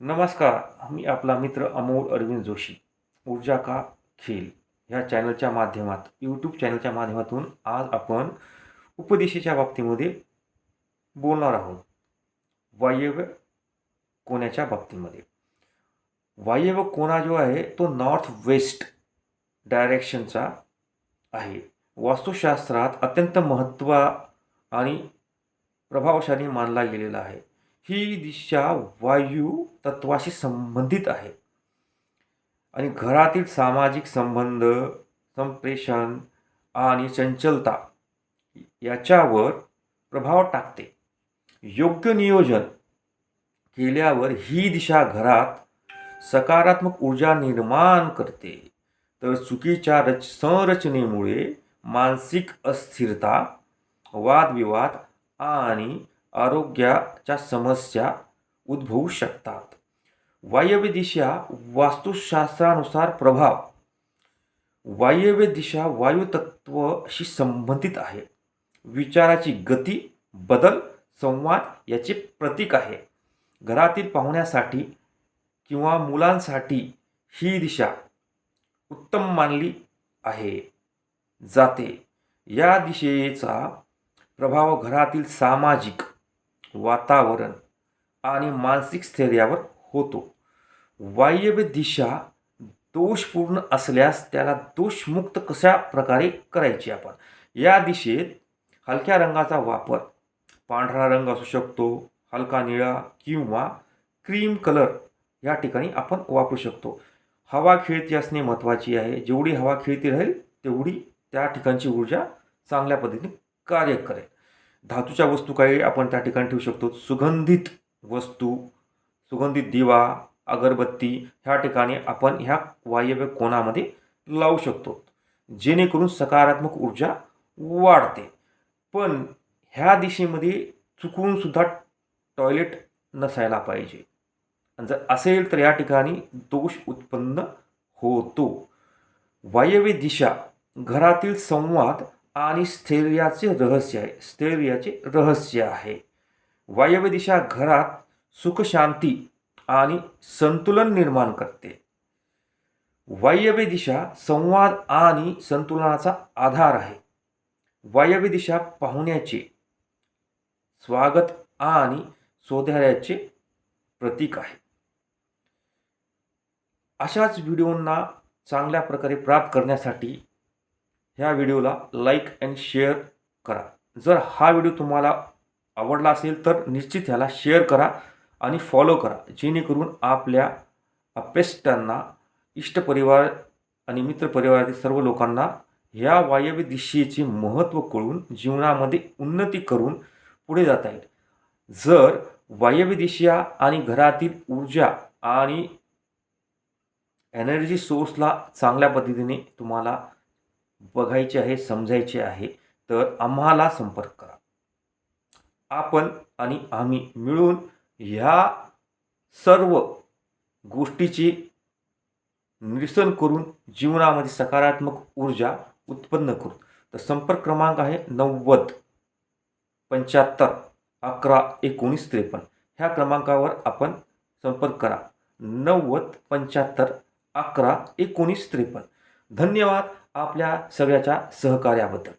नमस्कार मी आपला मित्र अमोल अरविंद जोशी ऊर्जा का खेल ह्या चॅनलच्या माध्यमात यूट्यूब चॅनलच्या माध्यमातून आज आपण उपदिशेच्या बाबतीमध्ये बोलणार आहोत. वायव्य कोण्याच्या बाबतीमध्ये? वायव्य कोणा जो आहे तो नॉर्थ वेस्ट डायरेक्शनचा आहे. वास्तुशास्त्रात अत्यंत महत्त्व आणि प्रभावशाली मानला गेलेला आहे. ही दिशा वायू तत्वाशी संबंधित आहे. आणि घरातील सामाजिक संबंध संप्रेषण आणि चंचलता याच्यावर प्रभाव टाकते. योग्य नियोजन केल्यावर ही दिशा घरात सकारात्मक ऊर्जा निर्माण करते. तर चुकीच्या रच संरचनेमुळे मानसिक अस्थिरता वादविवाद आणि आरोग्याच्या समस्या उद्भवू शकतात. वायव्य दिशा वास्तुशास्त्रानुसार प्रभाव. वायव्य दिशा वायुतत्वशी संबंधित आहे. विचाराची गती बदल संवाद याचे प्रतीक आहे. घरातील पाहुण्यासाठी किंवा मुलांसाठी ही दिशा उत्तम मानली आहे. जाते. या दिशेचा प्रभाव घरातील सामाजिक वातावरण आणि मानसिक स्थैर्यावर होतो. वायव्य दिशा दोषपूर्ण असल्यास त्याला दोषमुक्त कशा प्रकारे करायची आपण? या दिशेत हलक्या रंगाचा वापर पांढरा रंग असू शकतो हलका निळा किंवा क्रीम कलर या ठिकाणी आपण वापरू शकतो. हवा खेळती असणे महत्त्वाची आहे. जेवढी हवा खेळती राहील तेवढी त्या ठिकाणची ऊर्जा चांगल्या पद्धतीने कार्य करेल. धातूच्या वस्तू काही आपण त्या ठिकाणी ठेवू शकतो. सुगंधित वस्तू सुगंधित दिवा अगरबत्ती ह्या ठिकाणी आपण ह्या वायव्य कोणामध्ये लावू शकतो. जेणेकरून सकारात्मक ऊर्जा वाढते. पण ह्या दिशेमध्ये चुकूनसुद्धा टॉयलेट नसायला पाहिजे. आणि जर असेल तर या ठिकाणी दोष उत्पन्न होतो. वायव्य दिशा घरातील संवाद आणि स्थैर्याचे रहस्य आहे. स्थैर्याचे रहस्य आहे. वायव्य दिशा घरात सुखशांती आणि संतुलन निर्माण करते. वायव्य दिशा संवाद आणि संतुलनाचा आधार आहे. वायव्य दिशा पाहुण्याचे स्वागत आणि सोधाऱ्याचे प्रतीक आहे. अशाच व्हिडिओंना चांगल्या प्रकारे प्राप्त करण्यासाठी ह्या व्हिडिओला लाईक अँड शेअर करा. जर हा व्हिडिओ तुम्हाला आवडला असेल तर निश्चित ह्याला शेअर करा आणि फॉलो करा जेणेकरून आपल्या अपेष्टांना इष्टपरिवार आणि मित्रपरिवारातील सर्व लोकांना ह्या वायव्य दिशेचे महत्त्व कळून जीवनामध्ये उन्नती करून पुढे जाता येईल. जर वायव्य दिशा आणि घरातील ऊर्जा आणि एनर्जी सोर्सला चांगल्या पद्धतीने तुम्हाला बघायचे आहे समजायचे आहे तर आम्हाला संपर्क करा. आपण आणि आम्ही मिळून ह्या सर्व गोष्टीची निरसन करून जीवनामध्ये सकारात्मक ऊर्जा उत्पन्न करू. तर संपर्क क्रमांक आहे नव्वद पंच्याहत्तर अकरा एकोणीस त्रेपन्न. ह्या क्रमांकावर आपण संपर्क करा. नव्वद पंच्याहत्तर अकरा एकोणीस त्रेपन्न. धन्यवाद. आपल्या सगळ्याच्या सहकार्याबद्दल.